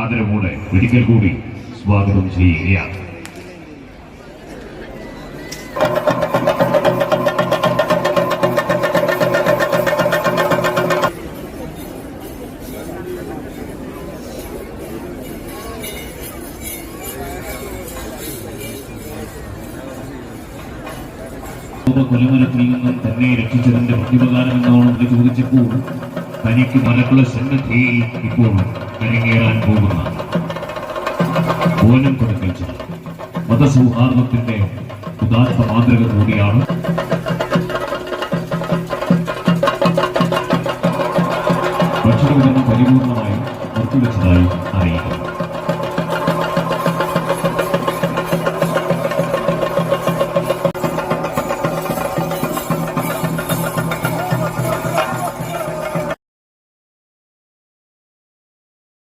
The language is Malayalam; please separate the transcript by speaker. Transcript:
Speaker 1: ആദരവോടെ ഒരിക്കൽ കൂടി സ്വാഗതം ചെയ്യുകയാണ്. കൊലമരത്തിൽ നിന്നും തന്നെ രക്ഷിച്ചതിന്റെ പ്രതിപകാരം എന്നോണം ചോദിച്ചപ്പോൾ തനിക്ക് മലക്കുള്ള സന്നദ്ധി ഇപ്പോൾ കരങ്ങേറാൻ പോകുന്ന ഓനം കൊടുക്കൽ മതസൗഹാർദ്ദത്തിന്റെ ഉദാത്ത മാതൃക കൂടിയാണ്. ഭക്ഷണം പരിപൂർണമായി നിർത്തിവെച്ചതായി അറിയിക്കുന്നു.